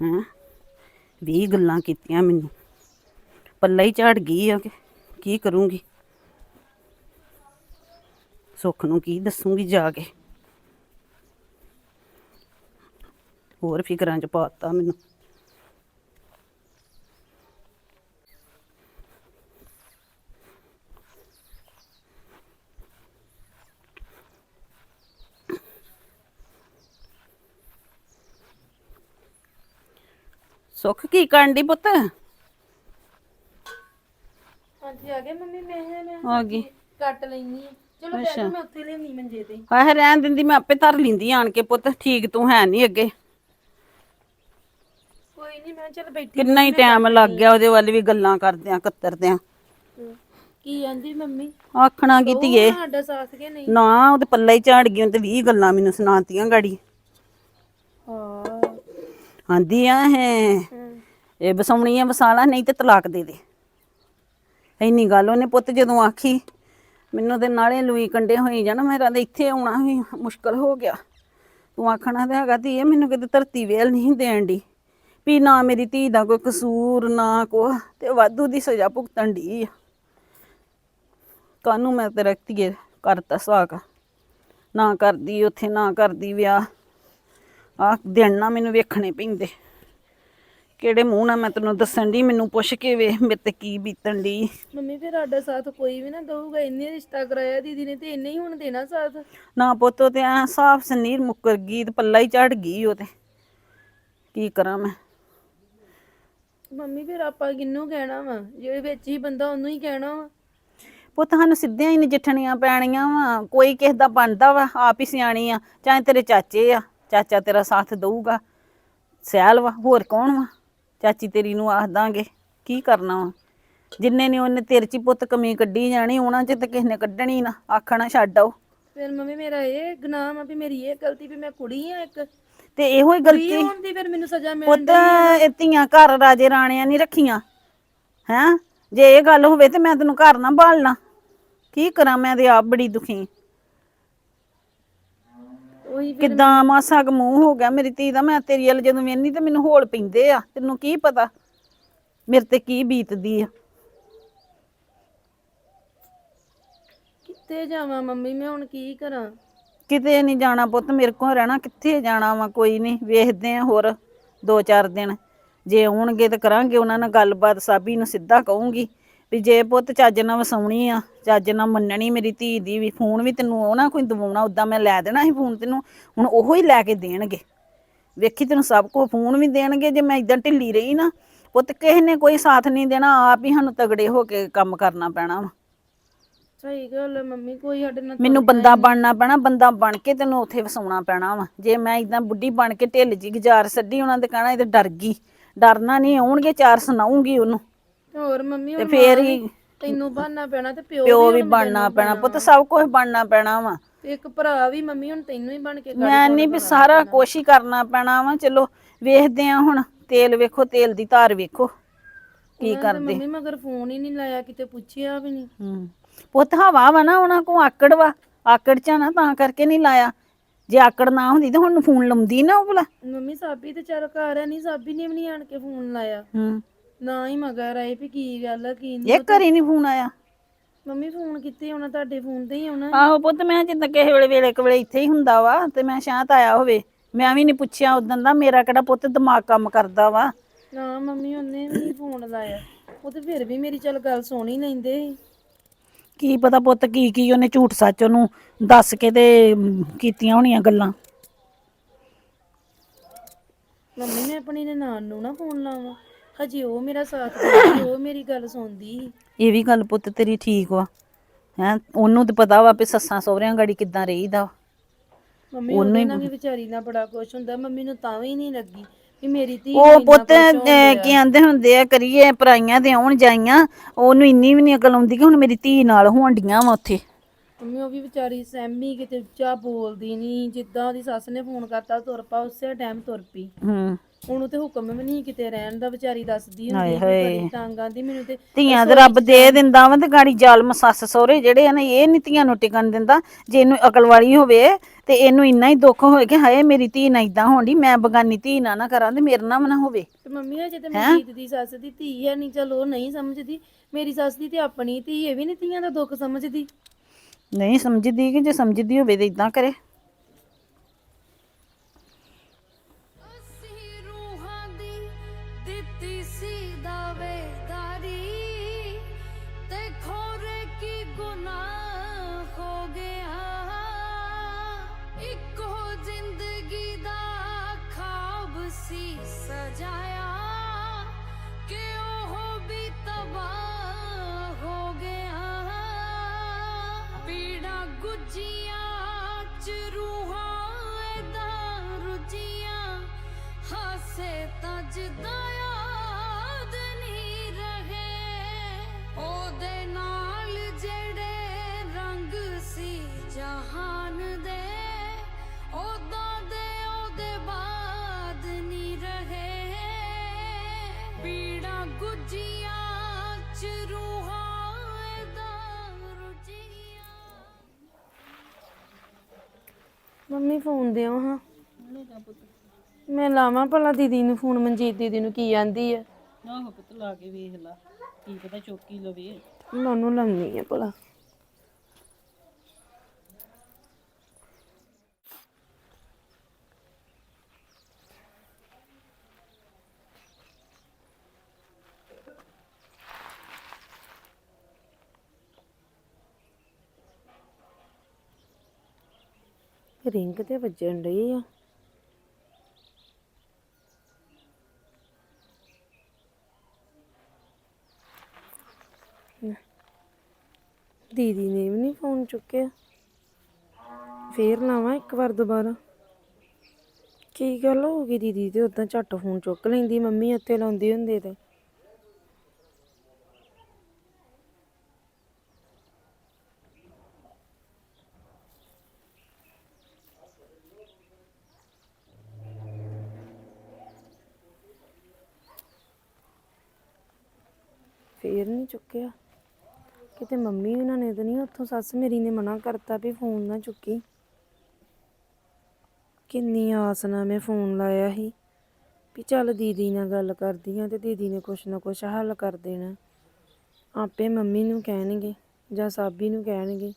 ਹੈਂ? ਵੀ ਗੱਲਾਂ ਕੀਤੀਆਂ ਮੈਨੂੰ। ਪੱਲਾ ਹੀ ਝਾੜ ਗਈ ਆ ਕਿ ਕੀ ਕਰੂੰਗੀ? ਸੁੱਖ ਨੂੰ ਕੀ ਦੱਸੂਗੀ ਜਾ ਕੇ? ਹੋਰ ਫਿਕਰਾਂ ਚ ਪਾਤਾ ਮੈਨੂੰ। ਸੁੱਖ ਕੀ ਕਰਨ ਦੀ ਪੁੱਤ? ਹਾਂਜੀ ਆ ਗਏ ਮੰਮੀ ਮੈਂ ਮੈਂ ਆ ਗਈ। ਕੱਟ ਲੈਣੀ ਚਲੋ ਬੈਠੋ ਮੈਂ ਉੱਥੇ ਲੈਣੀ ਮੰਜੇ ਤੇ। ਆਹ ਰਹਿਣ ਦਿੰਦੀ ਮੈਂ ਆਪੇ ਧਰ ਲਿੰਦੀ ਆਣ ਕੇ ਪੁੱਤ ਠੀਕ ਤੂੰ ਹੈ ਨਹੀਂ ਅੱਗੇ। ਕੋਈ ਨਹੀਂ ਮੈਂ ਚਲ ਬੈਠੀ ਕਿੰਨਾ ਹੀ ਟਾਈਮ ਲੱਗ ਗਿਆ ਉਹਦੇ ਵੱਲ ਵੀ ਗੱਲਾਂ ਕਰਦਿਆਂ ਕਤਰਦਿਆਂ। ਕੀ ਆਂਦੀ ਮੰਮੀ? ਆਖਣਾ ਕੀ ਧੀਏ? ਸਾਡਾ ਸਾਥ ਕੇ ਨਹੀਂ। ਨਾ ਉਹਦੇ ਪੱਲੇ ਹੀ ਝਾੜ ਗਈ ਉਹਨੇ ਤੇ 20 ਗੱਲਾਂ ਮੈਨੂੰ ਸੁਣਾਤੀਆਂ ਗਾੜੀ। ਹਾਂ। ਆਂਦੀ ਆ ਹੈ। ਇਹ ਵਸਾਉਣੀ ਆ ਵਸਾਲਾ ਨਹੀਂ ਤੇ ਤਲਾਕ ਦੇ ਦੇ। ਇੰਨੀ ਗੱਲ ਉਹਨੇ ਪੁੱਤ ਜਦੋਂ ਆਖੀ ਮੈਨੂੰ ਤੇ ਨਾਲੇ ਲੂਈ ਕੰਡੇ ਹੋਈ ਜਾਣਾ ਮੇਰਾ ਤੇ ਇੱਥੇ ਆਉਣਾ ਵੀ ਮੁਸ਼ਕਲ ਹੋ ਗਿਆ। ਤੂੰ ਆਖਣਾ ਤੇ ਹੈਗਾ ਧੀਏ ਮੈਨੂੰ ਕਿਤੇ ਧਰਤੀ ਵੇਲ ਨਹੀਂ ਦੇਣ ਦੀ ਵੀ ਨਾ ਮੇਰੀ ਧੀ ਦਾ ਕੋਈ ਕਸੂਰ ਨਾ ਕੋ ਤੇ ਵਾਧੂ ਦੀ ਸਜ਼ਾ ਭੁਗਤਣ ਦੀ ਕਾਨੂੰ ਮੈਂ ਤੇਰਾ ਧੀਏ ਕਰਤਾ ਸਾਕ? ਨਾ ਕਰਦੀ ਉੱਥੇ ਨਾ ਕਰਦੀ ਵਿਆਹ। ਆਹ ਦਿਨ ਨਾ ਮੈਨੂੰ ਵੇਖਣੇ ਪੈਂਦੇ। ਕਿਹੜੇ ਮੂੰਹ ਨਾਲ ਮੈਂ ਤੈਨੂੰ ਦੱਸਣ ਦੀ ਮੈਨੂੰ ਪੁੱਛ ਕੇ ਵੇ ਮੇਰੇ ਤੇ ਕੀ ਬੀਤਣ ਦੀ ਮੰਮੀ ਫਿਰ ਸਾਡਾ ਸਾਥ ਕੋਈ ਵੀ ਨਾ ਦਊਗਾ ਇੰਨੇ ਰਿਸ਼ਤਾ ਕਰਾਇਆ ਦੀਦੀ ਨੇ ਤੇ ਇੰਨੇ ਹੀ ਹੁਣ ਦੇਣਾ ਸਾਥ। ਨਾ ਪੁੱਤੋ ਤੇ ਐ ਸਾਫ਼ ਸਨੀਰ ਮੁੱਕਰ ਗਈ ਤੇ ਪੱਲਾ ਹੀ ਝੜ ਗਈ ਉਹ ਤੇ। ਕੀ ਕਰਾਂ ਮੈਂ? ਮੰਮੀ ਫਿਰ ਆਪਾਂ ਕਿੰਨੂੰ ਕਹਿਣਾ ਵਾ? ਜਿਹੜੇ ਵਿੱਚ ਹੀ ਬੰਦਾ ਉਹਨੂੰ ਹੀ ਕਹਿਣਾ ਵਾ। ਪੁੱਤ ਸਾਨੂੰ ਸਿੱਧੀਆਂ ਹੀ ਨਜਿੱਠਣੀਆਂ ਪੈਣੀਆਂ ਵਾ। ਕੋਈ ਕਿਸ ਦਾ ਬਣਦਾ ਵਾ ਆਪ ਹੀ ਸਿਆਣੀ ਆ ਚਾਹੇ ਤੇਰੇ ਚਾਚੇ ਆ। ਚਾਚਾ ਤੇਰਾ ਸਾਥ ਦਊਗਾ। ਸਿਆਲ ਵਾ ਹੋਰ ਕੌਣ ਵਾ? ਚਾਚੀ ਤੇਰੀ ਨੂੰ ਆਖ ਦਾਂਗੇ ਕੀ ਕਰਨਾ ਵਾ? ਜਿੰਨੇ ਨੇ ਉਹਨੇ ਤੇਰੇ ਚ ਹੀ ਪੁੱਤ ਕਮੀ ਕੱਢੀ ਜਾਣੀ ਉਹਨਾਂ ਚ ਤੇ ਕਿਸੇ ਨੇ ਕੱਢਣੀ ਨਾ ਆਖਣਾ ਛੱਡ ਆਓ। ਫਿਰ ਮੰਮੀ ਮੇਰਾ ਇਹ ਗੁਨਾਹ ਆ ਵੀ ਮੇਰੀ ਇਹ ਗਲਤੀ ਵੀ ਮੈਂ ਕੁੜੀ ਆ ਇੱਕ। ਤੇ ਇਹੋ ਹੀ ਗਲਤੀ ਹੋਣ ਦੀ ਫਿਰ ਮੈਨੂੰ ਸਜ਼ਾ ਮਿਲ ਪੁੱਤ ਇਹ ਧੀਆਂ ਘਰ ਰਾਜੇ ਰਾਣਿਆਂ ਨਹੀਂ ਰੱਖੀਆਂ। ਹੈਂ? ਜੇ ਇਹ ਗੱਲ ਹੋਵੇ ਤੇ ਮੈਂ ਤੈਨੂੰ ਘਰ ਨਾ ਬਾਲਣਾ। ਕੀ ਕਰਾਂ ਮੈਂ ਤੇ ਆਪ ਬੜੀ ਦੁਖੀ। ਉਹੀ ਕਿੱਦਾਂ ਮਾਸਾ ਕੁ ਮੂੰਹ ਹੋ ਗਿਆ ਮੇਰੀ ਧੀ ਦਾ ਮੈਂ ਤੇਰੀ ਵੱਲ ਜਦੋਂ ਵੇਖਨੀ ਤੇ ਮੈਨੂੰ ਹੋਲ ਪੈਂਦੇ ਆ ਤੈਨੂੰ ਕੀ ਪਤਾ? ਮੇਰੇ ਤੇ ਕੀ ਬੀਤਦੀ ਆ? ਕਿੱਥੇ ਜਾਵਾਂ ਮੰਮੀ ਮੈਂ ਹੁਣ ਕੀ ਕਰਾਂ? ਕਿਤੇ ਨਹੀਂ ਜਾਣਾ ਪੁੱਤ ਮੇਰੇ ਕੋਲ ਰਹਿਣਾ ਕਿੱਥੇ ਜਾਣਾ ਵਾ ਕੋਈ ਨਹੀਂ ਵੇਖਦੇ ਆ ਹੋਰ ਦੋ ਚਾਰ ਦਿਨ। ਜੇ ਆਉਣਗੇ ਤੇ ਕਰਾਂਗੇ ਉਹਨਾਂ ਨਾਲ ਗੱਲਬਾਤ ਸਾਬੀ ਨੂੰ ਸਿੱਧਾ ਕਹੂੰਗੀ। ਵੀ ਜੇ ਪੁੱਤ ਚੱਜ ਨਾਲ ਵਸਾਉਣੀ ਆ ਚੱਜ ਨਾਲ ਮੰਨਣੀ ਮੇਰੀ ਧੀ ਦੀ ਵੀ ਫੋਨ ਵੀ ਤੈਨੂੰ ਉਹ ਨਾ ਕੋਈ ਦਵਾਉਣਾ ਉਦਾਂ ਮੈਂ ਲੈ ਦੇਣਾ ਸੀ ਫੋਨ ਤੈਨੂੰ ਹੁਣ ਉਹੋ ਹੀ ਲੈ ਕੇ ਦੇਣਗੇ। ਵੇਖੀ ਤੈਨੂੰ ਸਭ ਕੋ ਫੋਨ ਵੀ ਦੇਣਗੇ ਜੇ ਮੈਂ ਇਦਾਂ ਢਿੱਲੀ ਰਹੀ ਨਾ ਪੁੱਤ ਕਿਸੇ ਨੇ ਕੋਈ ਸਾਥ ਨਹੀਂ ਦੇਣਾ ਆਪ ਹੀ ਸਾਨੂੰ ਤਗੜੇ ਹੋ ਕੇ ਕੰਮ ਕਰਨਾ ਪੈਣਾ ਵਾ। ਸਹੀ ਗੱਲ ਹੈ ਮੰਮੀ ਕੋਈ ਸਾਡੇ ਨਾਲ ਮੈਨੂੰ ਬੰਦਾ ਬਣਨਾ ਪੈਣਾ ਬੰਦਾ ਬਣ ਕੇ ਤੈਨੂੰ ਉੱਥੇ ਵਸਾਉਣਾ ਪੈਣਾ ਵਾ। ਜੇ ਮੈਂ ਇਦਾਂ ਬੁੱਢੀ ਬਣ ਕੇ ਢਿੱਲ ਜੀ ਗੁਜ਼ਾਰ ਛੱਡੀ ਉਹਨਾਂ ਦੇ ਕਹਿਣਾ ਇਹ ਤੇ ਡਰ ਗਈ। ਡਰਨਾ ਨਹੀਂ ਆਉਣਗੇ ਚਾਰ ਸੁਣਾਉਂਗੀ ਉਹਨੂੰ। ਹੋਰ ਮੰਮੀ ਤੇ ਹੁਣ ਫੇਰ ਮਾਂ ਹੀ ਵੀ ਤੈਨੂੰ ਬਣਨਾ ਪੈਣਾ ਤੇ ਪਿਓ ਪਿਓ ਵੀ ਹੁਣ ਬਣਨਾ ਮੈਨੂੰ ਪੈਣਾ ਪੁੱਤ ਸਭ ਕੁਝ ਬਣਨਾ ਪੈਣਾ ਵਾ। ਤੇ ਇੱਕ ਭਰਾ ਵੀ ਮੰਮੀ ਹੁਣ ਤੈਨੂੰ ਹੀ ਬਣ ਕੇ ਮੈਂ ਨਹੀਂ ਵੀ ਸਾਰਾ ਕੁਛ ਹੀ ਕਰਨਾ ਪੈਣਾ ਵਾ ਚਲੋ ਵੇਖਦੇ ਆ ਹੁਣ ਤੇਲ ਵੇਖੋ ਤੇਲ ਦੀ ਧਾਰ ਵੇਖੋ ਕੀ ਕਰਦੇ। ਮੰਮੀ ਮਗਰ ਫੋਨ ਹੀ ਨਹੀਂ ਲਾਇਆ ਕਿਤੇ ਪੁੱਛਿਆ ਵੀ ਨਹੀਂ ਹੂੰ ਪੁੱਤ ਹਵਾ ਵਾ ਨਾ ਉਹਨਾਂ ਕੋ ਆਕੜ ਵਾ ਆਕੜ ਚ ਆ ਨਾ ਤਾਂ ਕਰਕੇ ਨਹੀਂ ਲਾਇਆ। ਜੇ ਆਕੜ ਨਾ ਹੁੰਦੀ ਤਾਂ ਹੁਣ ਫੋਨ ਲਾਉਂਦੀ ਨਾ ਉਹ ਭਲਾ। ਮੰਮੀ ਸਾਬੀ ਤੇ ਚੱਲ ਘਰ ਹੈ ਨਹੀਂ ਸਾਬੀ ਨੇ ਵੀ ਨਹੀਂ ਆਣ ਕੇ ਫੋਨ ਲਾਇਆ। ਹੂੰ। ਨਾ ਹੀ ਮਗਰ ਆਏ ਵੀ ਕੀ ਗੱਲ ਆ ਕੀ ਨਹੀਂ ਇਹ ਘਰੇ ਨਹੀਂ ਫੋਨ ਆਇਆ? ਮੰਮੀ ਫੋਨ ਕਿੱਥੇ ਆਉਣਾ ਤੁਹਾਡੇ ਫੋਨ ਤੇ ਹੀ ਆਉਣਾ। ਆਹੋ ਪੁੱਤ ਮੈਂ ਜਿੱਦਾਂ ਕਿਸੇ ਵੇਲੇ ਵੇਲੇ ਇੱਕ ਵੇਲੇ ਇੱਥੇ ਹੀ ਹੁੰਦਾ ਵਾ ਤੇ ਮੈਂ ਸ਼ਾਂਤ ਆਇਆ ਹੋਵੇ। ਮੈਂ ਵੀ ਨਹੀਂ ਪੁੱਛਿਆ ਉਦੋਂ ਦਾ ਮੇਰਾ ਕਿਹੜਾ ਪੁੱਤ ਦਿਮਾਗ ਕੰਮ ਕਰਦਾ ਵਾ। ਨਾ ਮੰਮੀ ਉਹਨੇ ਵੀ ਫੋਨ ਲਾਇਆ। ਉਹ ਤੇ ਫਿਰ ਵੀ ਮੇਰੀ ਚੱਲ ਗੱਲ ਸੁਣ ਹੀ ਲੈਂਦੇ ਸੀ। ਕੀ ਪਤਾ ਪੁੱਤ ਕੀ ਕੀ ਉਹਨੇ ਝੂਠ ਸੱਚ ਉਹਨੂੰ ਦੱਸ ਕੇ ਤੇ ਮ, ਕੀਤੀਆਂ ਹੋਣੀਆਂ ਗੱਲਾਂ। ਮੰਮੀ ਨੇ ਆਪਣੀ ਨਨਾਣ ਨੂੰ ਨਾ ਫੋਨ ਲਾਵਾਂ। ਹਜੇ ਉਹ ਮੇਰਾ ਸਾਥ ਦਿੰਦੀ ਉਹ ਮੇਰੀ ਗੱਲ ਸੁਣਦੀ ਸੀ। ਇਹ ਵੀ ਗੱਲ ਪੁੱਤ ਤੇਰੀ ਠੀਕ ਵਾ। ਹੈ ਉਹਨੂੰ ਤੇ ਪਤਾ ਵਾ ਵੀ ਸੱਸਾਂ ਸਹੁਰਿਆਂ ਗਾੜੀ ਕਿੱਦਾਂ ਰਹੀਦਾ ਮੰਮੀ ਉਹਦੇ ਨਾਲ ਵੀ ਵਿਚਾਰੀ ਨਾਲ ਬੜਾ ਕੁਛ ਹੁੰਦਾ ਮੰਮੀ ਨੂੰ ਤਾਂ ਵੀ ਨਹੀਂ ਲੱਗੀ ਵੀ ਮੇਰੀ ਧੀ ਨੂੰ ਉਹ ਇੰਨਾ ਪੁੱਤ ਕੁਛ ਅਹ। ਕੀ ਆਂਦੇ ਹੁੰਦੇ ਆ ਕਰੀਏ ਪਰਾਈਆਂ ਦੇ ਆਉਣ ਜਾਈਆਂ ਉਹਨੂੰ ਇੰਨੀ ਵੀ ਨਹੀਂ ਅਕਲ ਆਉਂਦੀ ਕਿ ਹੁਣ ਮੇਰੀ ਧੀ ਨਾਲ ਹੋਣ ਡੀਆਂ ਵਾ ਉੱਥੇ। ਮੰਮੀ ਉਹ ਵੀ ਵਿਚਾਰੀ ਸਹਿਮੀ ਕਿਤੇ ਉੱਚਾ ਬੋਲਦੀ ਨਹੀਂ ਜਿੱਦਾਂ ਉਹਦੀ ਸੱਸ ਨੇ ਫੋਨ ਕਰਤਾ ਤੁਰ ਪਾ ਉਸੇ ਟਾਈਮ ਤੁਰ ਪਈ। ਹੂੰ। ਉਹਨੂੰ ਤੇ ਹੁਕਮ ਵੀ ਨਹੀਂ ਕਿਤੇ ਰਹਿਣ ਦਾ ਵਿਚਾਰੀ ਦੱਸਦੀ ਹੁੰਦੀ। ਬੜੀ ਤੰਗ ਆਂਦੀ ਮੈਨੂੰ ਤੇ ਧੀਆਂ ਤੇ ਰੱਬ ਦੇ ਦਿੰਦਾ ਵਾ ਤੇ ਗਾੜੀ ਜ਼ਾਲਮ ਸੱਸ ਸਹੁਰੇ ਜਿਹੜੇ ਆ ਨਾ ਇਹ ਨਹੀਂ ਧੀਆਂ ਨੂੰ ਟਿਕਣ ਦਿੰਦਾ। ਜੇ ਇਹਨੂੰ ਅਕਲ ਵਾਲੀ ਹੋਵੇ ਤੇ ਇਹਨੂੰ ਇੰਨਾ ਹੀ ਦੁੱਖ ਹੋਏ ਕਿ ਹਾਏ ਮੇਰੀ ਧੀ ਨਾ ਇਦਾਂ ਹੋਣੀ ਮੈਂ ਬਗਾਨੀ ਧੀ ਨਾ ਨਾ ਕਰਾਂ ਤੇ ਮੇਰੇ ਨਾਲ ਨਾ ਹੋਵੇ। ਤੇ ਮੰਮੀ ਹਜੇ ਤੇ ਮਨਜੀਤ ਦੀ ਸੱਸ ਦੀ ਧੀ ਹੈ ਨਹੀਂ ਚਲੋ ਨਹੀਂ ਸਮਝਦੀ। ਮੇਰੀ ਸੱਸ ਦੀ ਤੇ ਆਪਣੀ ਧੀ ਇਹ ਵੀ ਨਹੀਂ ਧੀਆਂ ਦਾ ਦੁੱਖ ਸਮਝਦੀ। ਨਹੀਂ ਸਮਝਦੀ ਕਿ ਜੇ ਸਮਝਦੀ ਹੋਵੇ ਤੇ ਇਦਾਂ ਕਰੇ। ਮੰਮੀ ਫੋਨ ਦਿਓ ਹਾਂ। ਮੈਂ ਲਾਵਾਂ ਭਲਾ ਦੀਦੀ ਨੂੰ ਫੋਨ ਮਨਜੀਤ ਦੀਦੀ ਨੂੰ ਕੀ ਆਂਦੀ ਹੈ ਆਹੋ ਪੁੱਤ ਲਾ ਕੇ ਵੇਖ ਲਾ। ਕੀ ਪਤਾ ਚੌਕੀ ਲਵੇ। ਮੈਂ ਉਹਨੂੰ ਲਾਉਣੀ ਆ ਭਲਾ। ਰਿੰਗ ਤੇ ਵੱਜਣ ਡਈ ਆ। ਦੀਦੀ ਨੇ ਵੀ ਨਹੀਂ ਫੋਨ ਚੁੱਕਿਆ। ਫੇਰ ਲਾਵਾਂ ਇੱਕ ਵਾਰ ਦੁਬਾਰਾ। ਕੀ ਗੱਲ ਹੋ ਗਈ ਦੀਦੀ? ਤੇ ਉਦਾਂ ਝੱਟ ਫੋਨ ਚੁੱਕ ਲੈਂਦੀ ਮੰਮੀ ਉੱਤੇ ਲਾਉਂਦੀ ਹੁੰਦੀ ਤੇ ਫੇਰ ਨਹੀਂ ਚੁੱਕਿਆ ਕਿਤੇ ਮੰਮੀ ਉਹਨਾਂ ਨੇ ਤਾਂ ਨਹੀਂ, ਉੱਥੋਂ ਸੱਸ ਮੇਰੀ ਨੇ ਮਨਾ ਕਰਤਾ ਵੀ ਫੋਨ ਨਾ ਚੁੱਕੀ। ਕਿੰਨੀ ਆਸ ਨਾਲ ਮੈਂ ਫੋਨ ਲਾਇਆ ਸੀ ਵੀ ਚੱਲ ਦੀਦੀ ਨਾਲ ਗੱਲ ਕਰਦੀ ਆ ਤੇ ਦੀਦੀ ਨੇ ਕੁਛ ਨਾ ਕੁਛ ਹੱਲ ਕਰ ਦੇਣਾ। ਆਪੇ ਮੰਮੀ ਨੂੰ ਕਹਿਣਗੇ ਜਾਂ ਸਾਬੀ ਨੂੰ ਕਹਿਣਗੇ।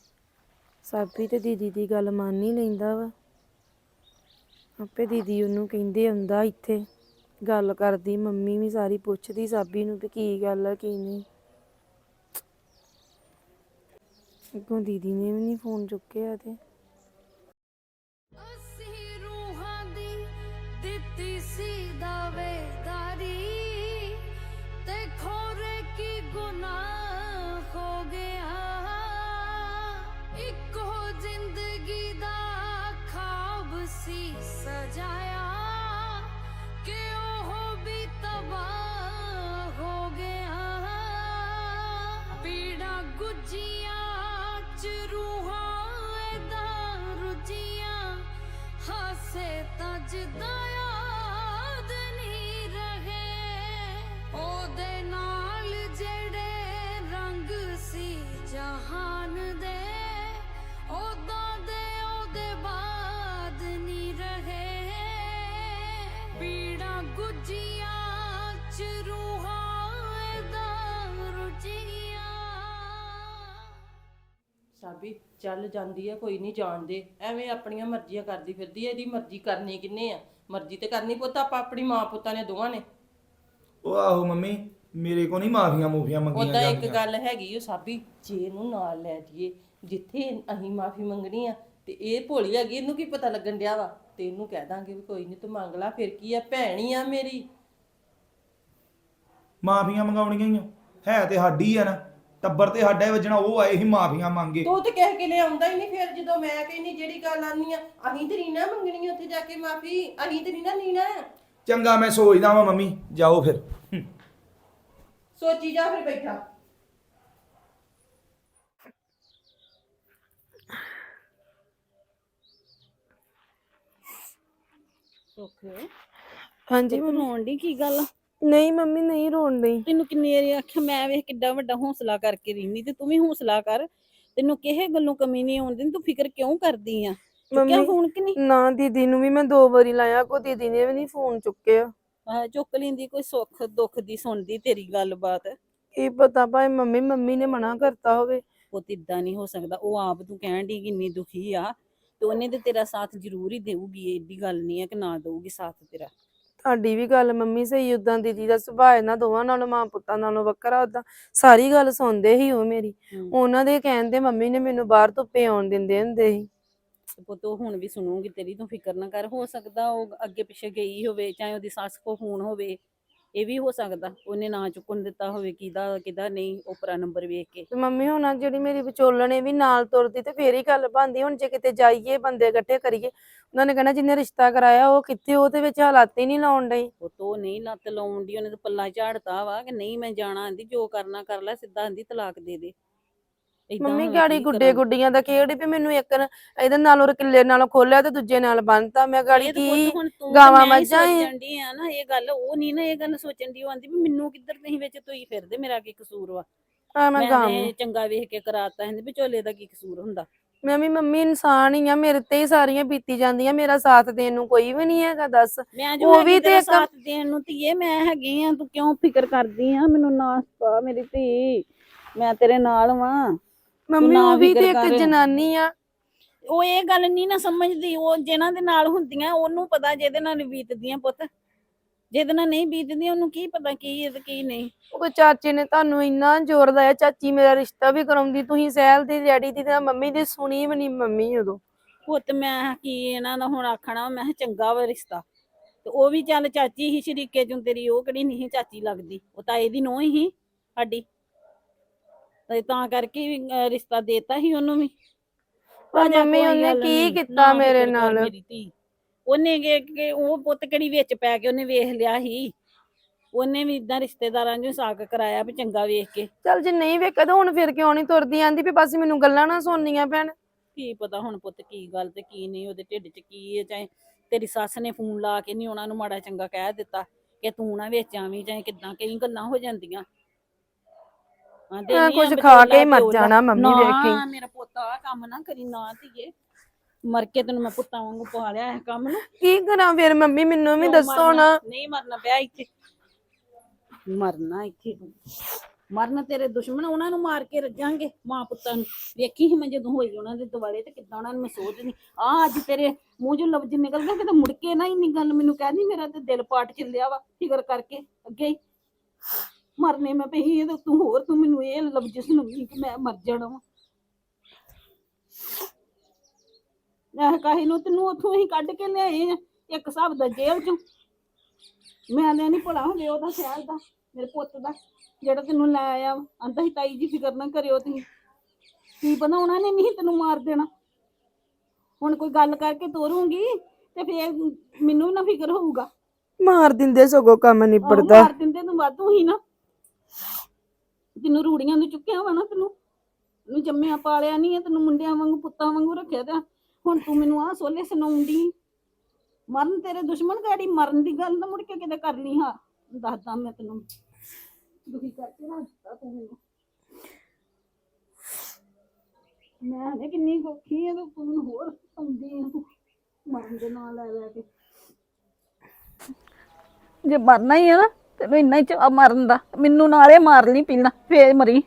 ਸਾਬੀ ਤੇ ਦੀਦੀ ਦੀ ਗੱਲ ਮੰਨ ਹੀ ਲੈਂਦਾ ਵਾ। ਆਪੇ ਦੀਦੀ ਉਹਨੂੰ ਕਹਿੰਦੇ ਆਉਂਦਾ ਇੱਥੇ, ਗੱਲ ਕਰਦੀ, ਮੰਮੀ ਵੀ ਸਾਰੀ ਪੁੱਛਦੀ ਸਾਬੀ ਨੂੰ ਵੀ ਕੀ ਗੱਲ ਆ, ਕੀ ਨਹੀਂ। ਅੱਗੋਂ ਦੀਦੀ ਨੇ ਵੀ ਨਹੀਂ ਫੋਨ ਚੁੱਕਿਆ ਤੇ। ਅਸੀਂ ਰੂਹਾਂ ਦੀ ਦਿੱਤੀ ਸੀ ਦਾਵੇਦਾਰੀ ਤੇ ਖੋਰੇ ਕੀ ਗੁਨਾਹ ਹੋ ਗਿਆ। ਇੱਕੋ ਜ਼ਿੰਦਗੀ ਦਾ ਖਾਬ ਸੀ ਸਜਾਇਆ। ਵੀ ਚੱਲ ਜਾਂਦੀ ਹੈ ਕੋਈ ਨਹੀਂ ਜਾਣਦੇ। ਐਵੇਂ ਆਪਣੀਆਂ ਮਰਜ਼ੀਆਂ ਕਰਦੀ ਫਿਰਦੀ ਹੈ ਇਹਦੀ ਮਰਜ਼ੀ ਕਰਨੀ ਕਿੰਨੇ ਆ? ਮਰਜ਼ੀ ਤੇ ਕਰਨੀ ਪੁੱਤ ਆਪਾਂ ਆਪਣੀ ਮਾਂ ਪੁੱਤਾਂ ਨੇ ਦੋਵਾਂ ਨੇ। ਉਹ ਆਹੋ ਮੰਮੀ ਮੇਰੇ ਕੋ ਨਹੀਂ ਮਾਫੀਆਂ ਮੂਫੀਆਂ ਮੰਗੀਆਂ ਉਦਾਂ ਇੱਕ ਜਾਂਦੀਆਂ। ਗੱਲ ਹੈਗੀ ਉਹ ਸਾਬੀ ਜੇ ਇਹਨੂੰ ਨਾਲ ਲੈ ਜਾਈਏ ਜਿੱਥੇ ਅਸੀਂ ਮਾਫੀ ਮੰਗਣੀ ਆ ਤੇ ਇਹ ਭੋਲੀ ਹੈਗੀ ਇਹਨੂੰ ਕੀ ਪਤਾ ਲੱਗਣ ਡਿਆ ਵਾ? ਤੇ ਇਹਨੂੰ ਕਹਿ ਦਾਂਗੇ ਵੀ ਕੋਈ ਨਹੀਂ ਤੂੰ ਮੰਗ ਲੈ ਫਿਰ ਕੀ ਆ ਭੈਣੀ ਆ ਮੇਰੀ। ਮਾਫੀਆਂ ਮੰਗਾਉਣੀਆਂ ਹੀ ਆ। ਹੈ ਤੇ ਸਾਡੀ ਆ ਨਾ। ਟੱਬਰ ਤੇ ਸਾਡਾ ਹੀ ਵੱਜਣਾ ਉਹ ਆਏ ਸੀ ਮਾਫੀਆਂ ਮੰਗੇ ਤੂੰ ਤੇ ਕਹਿ ਕੇ ਲਿਆਉਂਦਾ ਹੀ ਨਹੀਂ ਫਿਰ ਜਦੋਂ ਮੈਂ ਕਹਿੰਦੀ ਜਿਹੜੀ ਗੱਲ ਆਨੀ ਆ ਅਸੀਂ ਤੇ ਨਹੀਂ ਨਾ ਮੰਗਣੀ ਉੱਥੇ ਜਾ ਕੇ ਮਾਫੀ ਅਸੀਂ ਤੇ ਨਹੀਂ ਨਾ ਨੀਣਾ ਚੰਗਾ ਮੈਂ ਸੋਚਦਾ ਵਾਂ ਮੰਮੀ ਜਾਓ ਫਿਰ। ਹੂੰ। ਸੋਚੀ ਜਾ ਫਿਰ ਬੈਠਾ। ਸੁੱਖ ਹਾਂਜੀ ਤੂੰ ਮੰਮੀ ਰੋਣ ਦੀ ਕੀ ਗੱਲ? ਨਹੀਂ ਮੰਮੀ ਨਹੀਂ ਰੋਣ ਡਈ। ਤੈਨੂੰ ਕਿੰਨੀ ਵਾਰੀ ਆਖਿਆ ਮੈਂ ਵੇਖ ਕਿੱਡਾ ਵੱਡਾ ਹੌਸਲਾ ਕਰਕੇ ਰਹਿਨੀ ਤੇ ਤੂੰ ਵੀ ਹੌਸਲਾ ਕਰ। ਤੈਨੂੰ ਕਿਸੇ ਗੱਲੋਂ ਕਮੀ ਨਹੀਂ ਆਉਂਦੀ ਤੂੰ ਫਿਕਰ ਕਿਉਂ ਕਰਦੀ ਆ? ਮੰਮੀ ਫੋਨ ਕਿ ਨਹੀਂ? ਨਾ ਦੀਦੀ ਨੂੰ ਵੀ ਮੈਂ ਦੋ ਵਾਰੀ ਲਾਇਆ ਕੋ ਦੀਦੀ ਨੇ ਵੀ ਨਹੀਂ ਫੋਨ ਚੁੱਕਿਆ। ਆਹ ਚੁੱਕ ਲੈਂਦੀ ਕੋਈ ਸੁੱਖ ਦੁੱਖ ਦੀ ਸੁਣਦੀ ਤੇਰੀ ਗੱਲਬਾਤ। ਕੀ ਪਤਾ ਭਾਈ ਮੰਮੀ ਮੰਮੀ ਨੇ ਮਨਾ ਕਰਤਾ ਹੋਵੇ। ਉਹ ਇਦਾਂ ਨਹੀਂ ਹੋ ਸਕਦਾ ਉਹ ਆਪ ਤੂੰ ਕਹਿਣ ਦੀ ਕਿੰਨੀ ਦੁਖੀ ਆ। ਤੇ ਉਹਨੇ ਤੇ ਤੇਰਾ ਸਾਥ ਜ਼ਰੂਰ ਹੀ ਦੇਊਗੀ ਏਡੀ ਗੱਲ ਨਹੀਂ ਹੈ ਕਿ ਨਾ ਦੇਊਗੀ ਸਾਥ ਤੇਰਾ। ਤੁਹਾਡੀ ਵੀ ਗੱਲ ਮੰਮੀ ਸਹੀ ਉਦਾਂ ਦੀਦੀ ਦਾ ਸੁਭਾਅ ਇਹਨਾਂ ਦੋਵਾਂ ਨਾਲੋਂ ਮਾਂ ਪੁੱਤਾਂ ਨਾਲੋਂ ਵੱਖਰਾ ਉਦਾਂ ਸਾਰੀ ਗੱਲ ਸੁਣਦੇ ਹੀ ਉਹ ਮੇਰੀ। ਉਹਨਾਂ ਦੇ ਕਹਿਣ ਤੇ ਮੰਮੀ ਨੇ ਮੈਨੂੰ ਬਾਹਰ ਧੁੱਪੇ ਆਉਣ ਦਿੰਦੇ ਹੁੰਦੇ ਸੀ। ਤੇ ਪੁੱਤ ਉਹ ਹੁਣ ਵੀ ਸੁਣੂਗੀ ਤੇਰੀ ਤੂੰ ਫਿਕਰ ਨਾ ਕਰ ਹੋ ਸਕਦਾ ਉਹ ਅੱਗੇ ਪਿੱਛੇ ਗਈ ਹੋਵੇ ਚਾਹੇ ਉਹਦੀ ਸੱਸ ਕੋ ਫੋਨ ਹੋਵੇ। ਇਹ ਵੀ ਹੋ ਸਕਦਾ ਉਹਨੇ ਨਾ ਚੁੱਕਣ ਦਿੱਤਾ ਹੋਵੇ ਕਿਹਦਾ ਕਿਹਦਾ ਨਹੀਂ ਉਪਰਾ ਨੰਬਰ ਵੇਖ ਕੇ। ਤੇ ਮੰਮੀ ਹੁਣ ਜਿਹੜੀ ਮੇਰੀ ਵਿਚੋਲਣੇ ਵੀ ਨਾਲ ਤੁਰਦੀ ਤੇ ਫੇਰ ਹੀ ਗੱਲ ਬਣਦੀ ਹੁਣ ਜੇ ਕਿਤੇ ਜਾਈਏ ਬੰਦੇ ਇਕੱਠੇ ਕਰੀਏ ਉਹਨਾਂ ਨੇ ਕਹਿਣਾ ਜਿਹਨੇ ਰਿਸ਼ਤਾ ਕਰਾਇਆ ਉਹ ਕਿੱਥੇ ਉਹਦੇ ਵਿੱਚ ਹਾਲਾਤ ਹੀ ਨਹੀਂ ਲਾਉਣ ਡਈ ਉਹ ਤੋਂ ਨਹੀਂ ਲੱਤ ਲਾਉਣ ਦੀ ਉਹਨੇ ਤਾਂ ਪੱਲਾ ਝਾੜਤਾ ਵਾ ਕਿ ਨਹੀਂ ਮੈਂ ਜਾਣਾ ਆਂਦੀ ਜੋ ਕਰਨਾ ਕਰ ਲੈ ਸਿੱਧਾ ਆਂਦੀ ਤਲਾਕ ਦੇ ਦੇ। ਏਦਾਂ ਮੰਮੀ ਹੁਣ ਗਾੜੀ ਕੀ ਗੁੱਡੇ ਕਰਾਂ? ਗੁੱਡੀਆਂ ਦਾ ਖੇਡ ਵੀ ਮੈਨੂੰ ਇੱਕ ਨ- ਇਹਦੇ ਨਾਲੋਂ ਕਿੱਲੇ ਨਾਲੋਂ ਖੋਲਿਆ ਤੇ ਦੂਜੇ ਨਾਲ ਬੰਨਤਾ। ਮੈਂ ਗਾੜੀ ਇਹ ਤਾਂ ਕੀ ਹੁਣ ਤੂੰ ਤੇ ਗਾਵਾਂ ਮੈਂ ਹੀ ਮੱਝਾਂ ਹੀ- ਸੋਚਣ ਡਈ ਆ ਨਾ ਇਹ ਗੱਲ ਉਹ ਨਹੀਂ ਨਾ ਇਹ ਗੱਲ ਸੋਚਣ ਦੀ ਉਹ ਆਂਦੀ ਵੀ ਮੈਨੂੰ ਕਿੱਧਰ ਨਹੀਂ ਵਿੱਚ ਤੋਈ ਫਿਰਦੇ ਮੇਰਾ ਕੀ ਕਸੂਰ ਵਾ? ਆ ਮੈਂ ਮੈਂ ਗਾਵਾਂ। ਨੇ ਚੰਗਾ ਵੇਖ ਕੇ ਕਰਾਤਾ ਕਹਿੰਦੇ ਵੀ ਝੋਲੇ ਦਾ ਕੀ ਕਸੂਰ ਹੁੰਦਾ? ਮੈਂ ਵੀ ਮੰਮੀ ਇਨਸਾਨ ਹੀ ਆ ਮੇਰੇ ਤੇ ਹੀ ਸਾਰੀਆਂ ਬੀਤੀ ਜਾਂਦੀਆਂ ਮੇਰਾ ਸਾਥ ਦੇਣ ਨੂੰ ਕੋਈ ਵੀ ਨਹੀਂ ਹੈਗਾ ਦੱਸ। ਮੈਂ ਜੋ ਉਹ ਹੈਗੀ ਵੀ ਤੇ ਤੇਰਾ ਇੱਕ- ਸਾਥ ਦੇਣ ਨੂੰ ਧੀਏ ਮੈਂ ਹੈਗੀ ਆ ਤੂੰ ਕਿਉਂ ਫਿਕਰ ਕਰਦੀ ਆ? ਮੈਨੂੰ ਨਾ ਪਾ ਮੇਰੀ ਧੀ। ਮੈਂ ਤੇਰੇ ਨਾਲ ਵਾਂ। ਮੰਮੀ ਉਹ ਵੀ ਤੇ ਇੱਕ। ਜਨਾਨੀ ਆ। ਉਹ ਇਹ ਗੱਲ ਨਹੀਂ ਨਾ ਸਮਝਦੀ ਉਹ ਜਿਨ੍ਹਾਂ ਦੇ ਨਾਲ ਹੁੰਦੀਆਂ ਉਹਨੂੰ ਪਤਾ ਜਿਹਦੇ ਨਾਲ ਬੀਤਦੀਆਂ ਪੁੱਤ। ਜਿਹਦੇ ਨਾਲ ਨਹੀਂ ਬੀਤਦੀਆਂ ਉਹਨੂੰ ਕੀ ਪਤਾ ਕੀ ਹੈ ਤੇ ਕੀ ਨਹੀਂ। ਉਹ ਚਾਚੇ ਨੇ ਤੁਹਾਨੂੰ ਇੰਨਾ ਜ਼ੋਰ ਲਾਇਆ ਚਾਚੀ ਮੇਰਾ ਰਿਸ਼ਤਾ ਵੀ ਕਰਾਉਂਦੀ ਤੁਸੀਂ ਸਹਿਲ ਦੀ ਡੈਡੀ ਦੀ ਤੇ ਮੰਮੀ ਦੀ ਸੁਣੀ ਵੀ ਨਹੀਂ ਮੰਮੀ ਉਦੋਂ। ਪੁੱਤ ਮੈਂ ਕੀ ਇਹਨਾਂ ਦਾ ਹੁਣ ਆਖਣਾ ਮੈਂ ਚੰਗਾ ਵਾ ਰਿਸ਼ਤਾ। ਤੇ ਉਹ ਵੀ ਚੱਲ ਚਾਚੀ ਹੀ ਸ਼ਰੀਕੇ ਚੋਂ ਤੇਰੀ ਉਹ ਕਿਹੜੀ ਨਹੀਂ ਚਾਚੀ ਲੱਗਦੀ। ਉਹ ਤਾਂ ਇਹਦੀ ਨੋਹ ਹੀ ਸਾਡੀ। ਤੇ ਤਾਂ ਕਰਕੇ ਵੀ, ਅਹ, ਰਿਸ਼ਤਾ ਦੇਤਾ ਸੀ ਉਹਨੂੰ ਵੀ। ਪਰ ਆ ਜਾ ਮੰਮੀ ਕੋਈ ਉਹਨੇ ਗੱਲ ਕੀ ਨੀ, ਕੀਤਾ ਨਾ ਮੇਰੇ ਨਾਲ? ਮੇਰੀ ਧੀ। ਉਹਨੇ ਕਿ ਕਿ ਉਹ ਪੁੱਤ ਕਿਹੜੀ ਵਿੱਚ ਪੈ ਕੇ ਉਹਨੇ ਵੇਖ ਲਿਆ ਸੀ। ਉਹਨੇ ਵੀ ਇਦਾਂ ਰਿਸ਼ਤੇਦਾਰਾਂ ਨੂੰ ਸਾਕ ਕਰਾਇਆ ਵੀ ਚੰਗਾ ਵੇਖ ਕੇ। ਚੱਲ ਜੇ ਨਹੀਂ ਵੇਖਿਆ ਤਾਂ ਹੁਣ ਫਿਰ ਕਿਉਂ ਨਹੀਂ ਤੁਰਦੀ ਆਂਦੀ ਵੀ ਬਸ ਮੈਨੂੰ ਗੱਲਾਂ ਨਾ ਸੁਣਨੀਆਂ ਪੈਣ? ਕੀ ਪਤਾ ਹੁਣ ਪੁੱਤ ਕੀ ਗੱਲ ਤੇ ਕੀ ਨਹੀਂ ਉਹਦੇ ਢਿੱਡ 'ਚ ਕੀ ਹੈ ਚਾਹੇ ਤੇਰੀ ਸੱਸ ਨੇ ਫੋਨ ਲਾ ਕੇ ਨਹੀਂ ਉਹਨਾਂ ਨੂੰ ਮਾੜਾ ਚੰਗਾ ਕਹਿ ਦਿੱਤਾ ਕਿ ਤੂੰ ਨਾ ਵਿੱਚ ਆਵੀਂ ਚਾਹੇ ਕਿਦਾਂ ਕਈ ਗੱਲਾਂ ਹੋ ਜਾਂਦੀਆਂ। ਆਂਦੇ ਆ ਕੁਝ ਖਾ ਚੋਲਾ ਕੇ ਹੀ ਮਰ। ਜਾਣਾ ਮੰਮੀ ਵੇਖ ਨਾ ਮੇਰਾ ਪੁੱਤ ਕੰਮ ਨਾ ਕਰੀ ਨਾ ਧੀਏ। ਮਰ ਕੇ ਤੈਨੂੰ ਮੈਂ ਪੁੱਤਾਂ ਵਾਂਗੂ ਪਾਲਿਆ ਇਹ ਕੰਮ ਨੂੰ। ਕੀ ਕਰਾਂ ਫਿਰ? ਮੰਮੀ ਮੈਨੂੰ ਵੀ ਦੱਸੋ ਮਰਨਾ? ਨਾ। ਨਹੀਂ ਮਰਨਾ ਪਿਆ ਇੱਥੇ। ਮਰਨਾ ਇੱਥੇ ਤੂੰ। ਮਰਨ ਤੇਰੇ ਦੁਸ਼ਮਣ ਉਹਨਾਂ ਨੂੰ ਮਾਰ ਕੇ ਰੱਜਾਂਗੇ ਮਾਂ ਪੁੱਤਾਂ ਨੂੰ। ਵੇਖੀ ਸੀ ਮੈਂ ਜਦੋਂ ਹੋਈ ਉਹਨਾਂ ਦੇ ਦੁਆਲੇ ਤੇ ਕਿੱਦਾਂ ਉਹਨਾਂ ਨੂੰ ਮੈਂ ਸੋਚਦੀ ਆ ਅੱਜ ਤੇਰੇ ਮੂੰਹ ਚੋਂ ਲਫ਼ਜ਼ ਨਿਕਲ ਗਏ ਕਿਤੇ ਮੁੜ ਕੇ ਨਾ ਇੰਨੀ ਗੱਲ ਮੈਨੂੰ ਕਹਿੰਦੀ ਮੇਰਾ ਤੇ ਦਿਲ ਪਾਟ ਚੱਲਿਆ ਵਾ ਫਿਕਰ ਕਰਕੇ ਅੱਗੇ ਹੀ। ਮਰਨੇ ਮੈਂ ਪਈ ਇਹ ਤੇ ਤੂੰ ਹੋਰ ਤੂੰ ਮੈਨੂੰ ਇਹ ਲਫ਼ਜ਼ ਸੁਣਾਉਂਦੀ ਕਿ ਮੈਂ ਮਰ ਜਾਣਾ ਵਾ। ਮੈਂ ਕਾਹੇ ਨੂੰ ਤੈਨੂੰ ਉੱਥੋਂ ਹੀ ਕੱਢ ਕੇ ਲਿਆਏ ਆ ਇੱਕ ਹਿਸਾਬ ਦਾ ਜੇਲ੍ਹ ਚੋਂ। ਮੈਂ ਨੇ ਨਹੀਂ ਭਲਾ ਹੋਵੇ ਉਹਦਾ ਸਹਿਲ ਦਾ ਮੇਰੇ ਪੁੱਤ ਦਾ ਜਿਹੜਾ ਤੈਨੂੰ ਲੈ ਆਇਆ ਅੰਦਾ ਹੀ ਤਾਈ ਜੀ ਫਿਕਰ ਨਾ ਕਰਿਓ ਤੁਸੀਂ। ਕੀ ਪਤਾ ਉਹਨਾਂ ਨੇ ਨਹੀਂ ਤੈਨੂੰ ਮਾਰ ਦੇਣਾ। ਹੁਣ ਕੋਈ ਗੱਲ ਕਰਕੇ ਤੋਰੂੰਗੀ ਤੇ ਫੇਰ ਮੈਨੂੰ ਵੀ ਨਾ ਫਿਕਰ ਹੋਊਗਾ। ਮਾਰ ਦਿੰਦੇ ਸਗੋਂ ਕੰਮ ਆਹੋ, ਨਿਬੜਦਾ। ਮਾਰ ਦਿੰਦੇ ਤੂੰ ਵਾਧੂ ਹੀ ਨਾ। ਤੈਨੂੰ ਰੂੜੀਆਂ ਨੂੰ ਚੁੱਕਿਆ ਵਾ ਨਾ ਤੈਨੂੰ ਤੈਨੂੰ ਜੰਮਿਆ ਪਾਲਿਆ ਨਹੀਂ ਹੈ, ਤੈਨੂੰ ਮੁੰਡਿਆਂ ਵਾਂਗੂ, ਪੁੱਤਾਂ ਵਾਂਗੂ ਰੱਖਿਆ ਤੇ। ਹੁਣ ਤੂੰ ਮੈਨੂੰ ਆਹ ਸੋਲੇ ਸੁਣਾਉਂਦੀ, ਮਰਨ ਤੇਰੇ ਦੁਸ਼ਮਣ ਗਾੜੀ, ਮਰਨ ਦੀ ਗੱਲ ਨਾ ਮੁੜ ਕੇ ਕਿਤੇ ਕਰ ਲਈ, ਹਾਂ। ਦੱਸਦਾ ਮੈਂ ਤੈਨੂੰ। ਦੁਖੀ ਕਰਕੇ ਰੱਖਦਾ ਤੂੰ ਮੈਨੂੰ। ਮੈਂ ਨੇ ਕਿੰਨੀ ਔਖੀ ਹੈ ਤੂੰ ਮੈਨੂੰ ਹੋਰ ਸਤਾਉਂਦੀ ਹੈ ਤੂੰ, ਮਰਨ ਦੇ ਨਾਲ ਲੈ ਲੈ ਕੇ। ਜੇ ਮਰਨਾ ਹੀ ਹੈ ਨਾ ਤੈਨੂੰ ਇੰਨਾ ਹੀ ਚਾਅ ਮਰਨ ਦਾ। ਮੈਨੂੰ ਨਾਲੇ ਮਾਰ ਲਈ ਪਹਿਲਾਂ ਫੇਰ ਮਰੀ।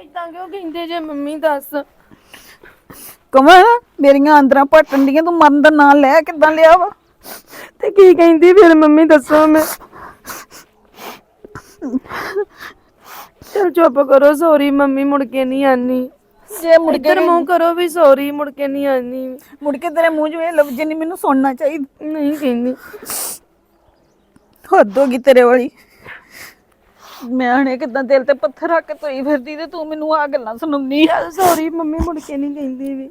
ਇਦਾਂ ਕਿਉਂ ਕਹਿੰਦੇ ਜੇ ਮੰਮੀ ਦੱਸ? ਨਾ ਮੇਰੀਆਂ ਅੰਦਰਾਂ ਪਟਣ ਦੀਆਂ ਤੂੰ ਮਰਨ ਦਾ ਨਾਂ ਲੈ ਕਿੱਦਾਂ ਲਿਆ ਵਾ? ਤੇ ਕੀ ਕਹਿੰਦੀ ਫਿਰ ਮੰਮੀ ਦੱਸੋ ਮੈਂ? ਚਲ ਚੁੱਪ ਕਰੋ ਸੌਰੀ ਮੰਮੀ ਮੁੜ ਕੇ ਨਹੀਂ ਆਨੀ। ਜੇ ਮੁੜ ਕੇ ਮੂੰਹ ਕਰੋ ਵੀ ਸੌਰੀ ਮੁੜ ਕੇ ਨਹੀਂ ਆਨੀ। ਮੁੜ ਕੇ ਤੇਰੇ ਮੂੰਹ 'ਚ ਇਹ ਲਫ਼ਜ਼ ਨਹੀਂ ਮੈਨੂੰ ਸੁਣਨਾ ਚਾਹੀਦਾ। ਨਹੀਂ ਕਹਿੰਦੀ। ਹੱਦ ਹੋ ਗਈ ਤੇਰੇ ਵਾਲੀ। ਮੈਂ ਹਣੇ ਕਿਦਾਂ ਦਿਲ ਤੇ ਪੱਥਰ ਰੱਖ ਕੇ ਤੋਈ ਫਿਰਦੀ ਤੇ ਤੂੰ ਮੈਨੂੰ ਆ ਗੱਲਾਂ ਸੁਣਾਉਣੀ ਸੌਰੀ ਮੰਮੀ ਮੁੜ ਕੇ ਨਹੀਂ ਕਹਿੰਦੀ ਵੀ।